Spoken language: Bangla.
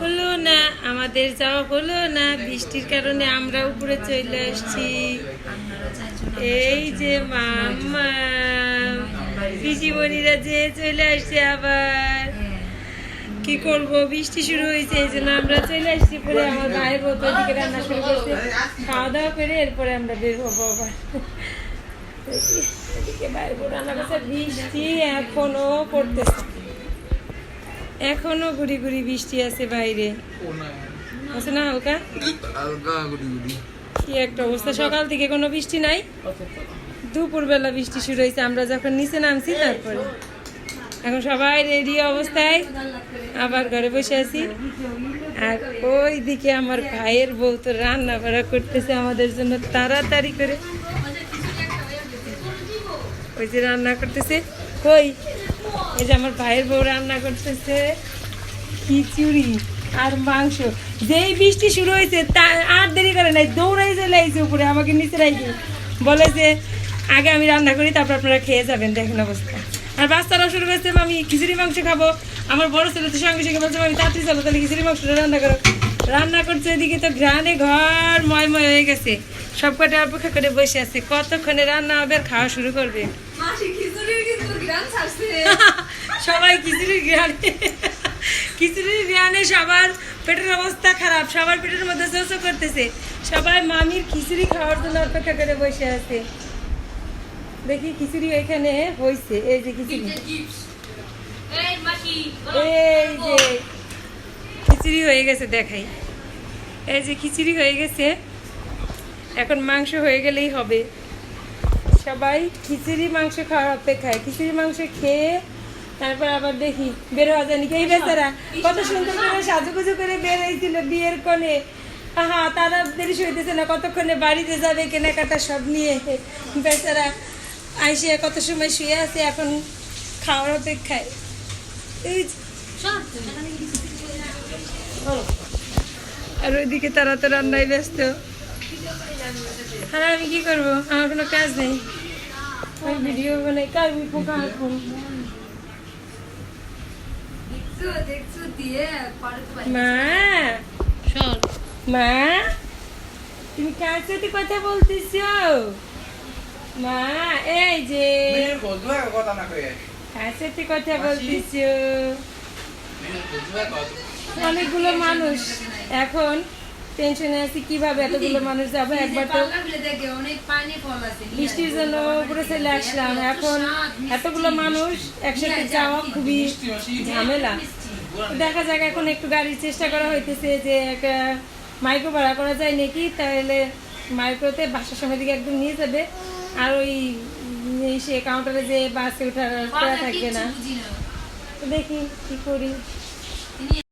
হলো না, আমাদের যাওয়া হলো না, বৃষ্টির কারণে আমরা উপরে চলে আসছি। এই যে মাম্মা পিসিমণিরা যে চলে আসছে আবার। কি করব, বৃষ্টি শুরু হয়েছে, এই জন্য আমরা চলে আসছি পরে আমার ভাইয়ের বোত ওদিকে রান্না শুরু করছে। খাওয়া দাওয়া করে এরপরে আমরা বের হব আবার। বৃষ্টি এখনও পড়তেছে। এখনও গুড়ি ঘুরি বৃষ্টি আছে বাইরে। আছে না হালকা কি একটা অবস্থা? সকাল থেকে কোনো বৃষ্টি নাই? দুপুরবেলা বৃষ্টি শুরু হয়েছে। আমরা যখন নিচে নামছি, তারপরে। এখন সবাই রেডি অবস্থায়। আবার ঘরে বসে আছি। আর ওই দিকে আমার ভাইয়ের বউ তো রান্না বাড়া করতেছে আমাদের জন্য তাড়াতাড়ি করে। ওই যে রান্না করতেছে। কই? এই যে আমার ভাইয়ের বউ রান্না করতেছে, খিচুড়ি আর মাংস। যেই বৃষ্টি শুরু হয়েছে, তা আর দেরি করে নাই, দৌড়াই চলে আইছে উপরে, আমাকে নিচে রাখি বলে যে, আগে আমি রান্না করি, তারপর আপনারা খেয়ে যাবেন, দেখেন অবস্থা। আর বাচ্চারাও শুরু করেছে আমি খিচুড়ি মাংস খাব। আমার বড় ছেলে তো সঙ্গে সঙ্গে বলছে আমি তাড়াতাড়ি চলো, তাহলে খিচুড়ি মাংসটা রান্না করো। রান্না করছে এদিকে তো ঘ্রাণে ঘর ময়ময় হয়ে গেছে। সব কটা অপেক্ষা করে বসে আছে, কতক্ষণে রান্না হবে আর খাওয়া শুরু করবে? সবাই খিচুড়ির গ্রানে খিচুড়ির গ্রানে সবার পেটের অবস্থা খারাপ সবার পেটের মধ্যে শোষ করতেছে। সবাই মামির খিচুড়ি খাওয়ার জন্য অপেক্ষা করে বসে আছে। দেখি খিচুড়ি এখানে হয়েছে এই যে খিচুড়ি এই যে খিচুড়ি হয়ে গেছে দেখাই। এই যে খিচুড়ি হয়ে গেছে। এখন মাংস হয়ে গেলেই হবে। সবাই খিচুড়ি, মাংস খাওয়ার অপেক্ষায়। খিচুড়ি, মাংস খেয়ে তারপর আবার দেখি, বের হওয়া যায়নি। এই বেচারা কত সুন্দর করে সাজুগুজু করে বের হয়েছিল বিয়ের কোণে। আহা, তারা দেরি হইতেছে না, কতক্ষণে বাড়িতে যাবে কেনাকাটা সব নিয়ে? বেচারা আইসে কত সময় শুয়ে আছে এখন খাওয়ার অপেক্ষায়। আর ওইদিকে তারা তো রান্নায় ব্যস্ত। আর আমি কি করব? আমার কোনো কাজ নেই। আমি ভিডিও বানাই কারবি পোকা এখন মা? মা? তুমি কার সাথে কথা বলতেছ? মা এই যে। কার সাথে কথা বলতেছ? অনেকগুলো মানুষ। এখন টেনশনে আছি কীভাবে এতগুলো মানুষ যাবে? একবার তো বৃষ্টির জন্য উপরে চলে আসলাম। এখন এতগুলো মানুষ একসাথে যাওয়া খুবই ঝামেলা। দেখা যাক এখন একটু গাড়ির চেষ্টা করা হইতেছে যে একটা মাইক্রো ভাড়া করা যায় নাকি? তাহলে মাইক্রোতে বাসার সময় দিকে একদম নিয়ে যাবে। আর ওই সে কাউন্টারে যে বাসে ওঠার থাকবে না। না। তো দেখি কি করি।